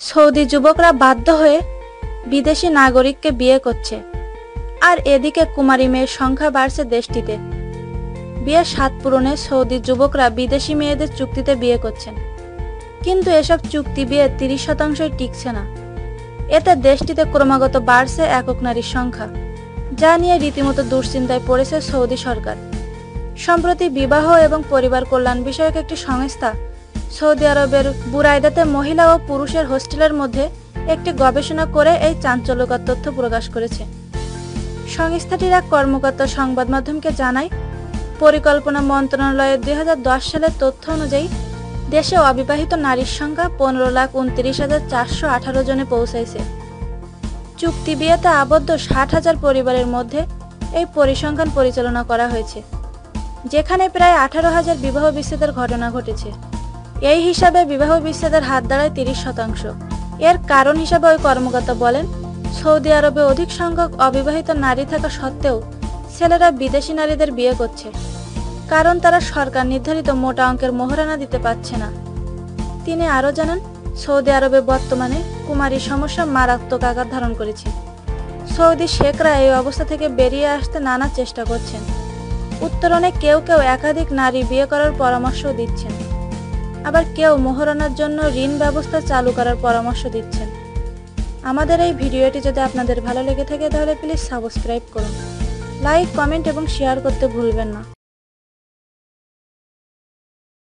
Saudi যুবকরা বাধ্য হয়ে বিদেশি নাগরিককে বিয়ে করছে। আর এদিকে কুমারী মেয়ের সংখ্যা বাড়ছে দেশটিতে। বিয়ের সাত পূরণে সৌদি যুবকরা বিদেশি মেয়েদের চুক্তিতে বিয়ে করছেন। কিন্তু এসব চুক্তি বিয়ে তিরিশ শতাংশই টিকছে না। এতে দেশটিতে ক্রমাগত বাড়ছে একক নারীর সংখ্যা। যা নিয়ে রীতিমতো দুশ্চিন্তায় পড়েছে সৌদি সরকার। সম্প্রতি বিবাহ এবং পরিবার কল্যাণ বিষয়ক একটি সংস্থা সৌদি আরবের বুরাইদাতে মহিলা ও পুরুষের হোস্টেলের মধ্যে একটি গবেষণা করে এই চাঞ্চল্যকর তথ্য প্রকাশ করেছে। সংস্থাটির এক কর্মকর্তা সংবাদ মাধ্যমকে জানায়, পরিকল্পনা মন্ত্রণালয়ের দুই হাজার দশ সালের তথ্য অনুযায়ী দেশে অবিবাহিত নারীর সংখ্যা পনেরো লাখ উনত্রিশ হাজার চারশো আঠারো জনে পৌঁছাইছে। চুক্তি বিয়েতে আবদ্ধ ষাট হাজার পরিবারের মধ্যে এই পরিসংখ্যান পরিচালনা করা হয়েছে, যেখানে প্রায় আঠারো হাজার বিবাহ বিচ্ছেদের ঘটনা ঘটেছে। এই হিসাবে বিবাহ বিচ্ছেদের হাত দাঁড়ায় তিরিশ শতাংশ। এর কারণ হিসাবে ওই কর্মকর্তা বলেন, সৌদি আরবে অধিক সংখ্যক অবিবাহিত নারী থাকা সত্ত্বেও ছেলেরা বিদেশি নারীদের বিয়ে করছে, কারণ তারা সরকার নির্ধারিত মোটা অঙ্কের মোহরানা দিতে পারছে না। তিনি আরও জানান সৌদি আরবে বর্তমানে কুমারী সমস্যা মারাত্মক আকার ধারণ করেছে। সৌদি শেখরা এই অবস্থা থেকে বেরিয়ে আসতে নানা চেষ্টা করছেন। উত্তরণে কেউ কেউ একাধিক নারী বিয়ে করার পরামর্শ দিচ্ছেন। আবার কেউ মোহরানার জন্য ঋণ ব্যবস্থা চালু করার পরামর্শ দিচ্ছেন। আমাদের এই ভিডিওটি যদি আপনাদের ভালো লেগে থাকে তাহলে প্লিজ সাবস্ক্রাইব করুন। লাইক, কমেন্ট এবং শেয়ার করতে ভুলবেন না।